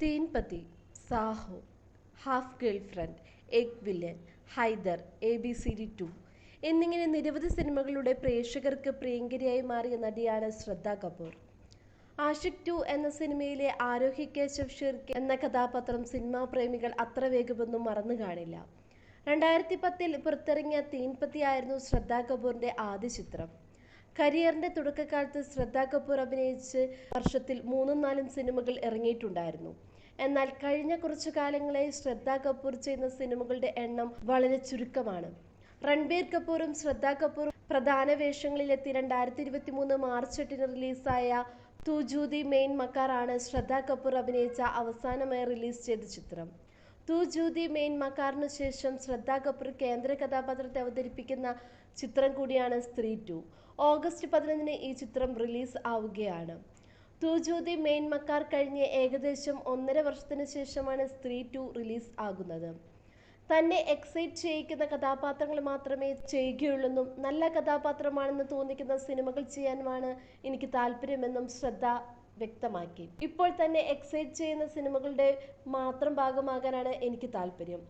Teen Patti Saaho half girlfriend Ek villain Haider A B C D two എന്നിങ്ങനെ നിരവധി സിനിമകളുടെ പ്രേക്ഷകർക്ക് പ്രിയങ്കരിയായി മാറിയ നടിയാണ് ശ്രദ്ധ കപൂർ. ആഷിക് ടു എന്ന സിനിമയിലെ ആരോഹി കേശവ് ഷിർക്കെ എന്ന കഥാപാത്രം സിനിമാ പ്രേമികൾ അത്ര വേഗമൊന്നും മറന്നു കാണില്ല. രണ്ടായിരത്തി പത്തിൽ പുറത്തിറങ്ങിയ തീൻപതി ആയിരുന്നു ശ്രദ്ധ കപൂറിന്റെ ആദ്യ ചിത്രം. കരിയറിന്റെ തുടക്കകാലത്ത് ശ്രദ്ധ കപൂർ അഭിനയിച്ച് വർഷത്തിൽ മൂന്നും നാലും സിനിമകൾ ഇറങ്ങിയിട്ടുണ്ടായിരുന്നു. എന്നാൽ കഴിഞ്ഞ കുറച്ചു കാലങ്ങളായി ശ്രദ്ധ കപൂർ ചെയ്യുന്ന സിനിമകളുടെ എണ്ണം വളരെ ചുരുക്കമാണ്. രൺബീർ കപൂറും ശ്രദ്ധ കപൂറും പ്രധാന വേഷങ്ങളിലെത്തി രണ്ടായിരത്തി ഇരുപത്തി മൂന്ന് മാർച്ച് എട്ടിന് റിലീസായ തൂജൂതി മെയിൻ മക്കാറാണ് ശ്രദ്ധ കപൂർ അഭിനയിച്ച അവസാനമായി റിലീസ് ചെയ്ത ചിത്രം. തു ജൂതി മെയിൻ മക്കാറിനു ശേഷം ശ്രദ്ധ കപൂർ കേന്ദ്ര കഥാപാത്രത്തെ അവതരിപ്പിക്കുന്ന ചിത്രം കൂടിയാണ് സ്ത്രീ ടു. ഓഗസ്റ്റ് പതിനൊന്നിന് ഈ ചിത്രം റിലീസ് ആവുകയാണ്. തു ജ്യോതി മേന്മക്കാർ മക്കാർ കഴിഞ്ഞ് ഏകദേശം ഒന്നര വർഷത്തിന് ശേഷമാണ് സ്ത്രീ ടു റിലീസ് ആകുന്നത്. തന്നെ എക്സൈറ്റ് ചെയ്യിക്കുന്ന കഥാപാത്രങ്ങൾ മാത്രമേ ചെയ്യുകയുള്ളെന്നും നല്ല കഥാപാത്രമാണെന്ന് തോന്നിക്കുന്ന സിനിമകൾ ചെയ്യാനുമാണ് എനിക്ക് താല്പര്യമെന്നും ശ്രദ്ധ വ്യക്തമാക്കി. ഇപ്പോൾ തന്നെ എക്സൈറ്റ് ചെയ്യുന്ന സിനിമകളുടെ മാത്രം ഭാഗമാകാനാണ് എനിക്ക് താല്പര്യം.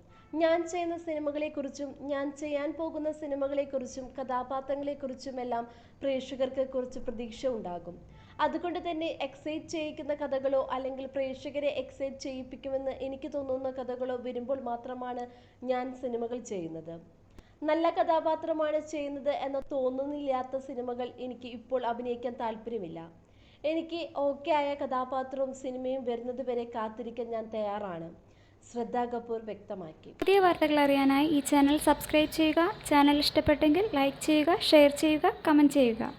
ഞാൻ ചെയ്യുന്ന സിനിമകളെക്കുറിച്ചും ഞാൻ ചെയ്യാൻ പോകുന്ന സിനിമകളെക്കുറിച്ചും കഥാപാത്രങ്ങളെക്കുറിച്ചുമെല്ലാം പ്രേക്ഷകർക്ക് കുറച്ച് പ്രതീക്ഷ ഉണ്ടാകും. അതുകൊണ്ട് തന്നെ എക്സൈറ്റ് ചെയ്യിക്കുന്ന കഥകളോ അല്ലെങ്കിൽ പ്രേക്ഷകരെ എക്സൈറ്റ് ചെയ്യിപ്പിക്കുമെന്ന് എനിക്ക് തോന്നുന്ന കഥകളോ വരുമ്പോൾ മാത്രമാണ് ഞാൻ സിനിമകൾ ചെയ്യുന്നത്. നല്ല കഥാപാത്രമാണ് ചെയ്യുന്നത് എന്ന് തോന്നുന്നില്ലാത്ത സിനിമകൾ എനിക്ക് ഇപ്പോൾ അഭിനയിക്കാൻ താല്പര്യമില്ല. എനിക്ക് ഓക്കെ ആയ കഥാപാത്രവും സിനിമയും വരുന്നത് വരെ കാത്തിരിക്കാൻ ഞാൻ തയ്യാറാണ്. ശ്രദ്ധ കപൂർ വ്യക്തമാക്കി. പുതിയ വാർത്തകൾ അറിയാനായി ഈ ചാനൽ സബ്സ്ക്രൈബ് ചെയ്യുക. ചാനൽ ഇഷ്ടപ്പെട്ടെങ്കിൽ ലൈക്ക് ചെയ്യുക ഷെയർ ചെയ്യുക കമന്റ് ചെയ്യുക.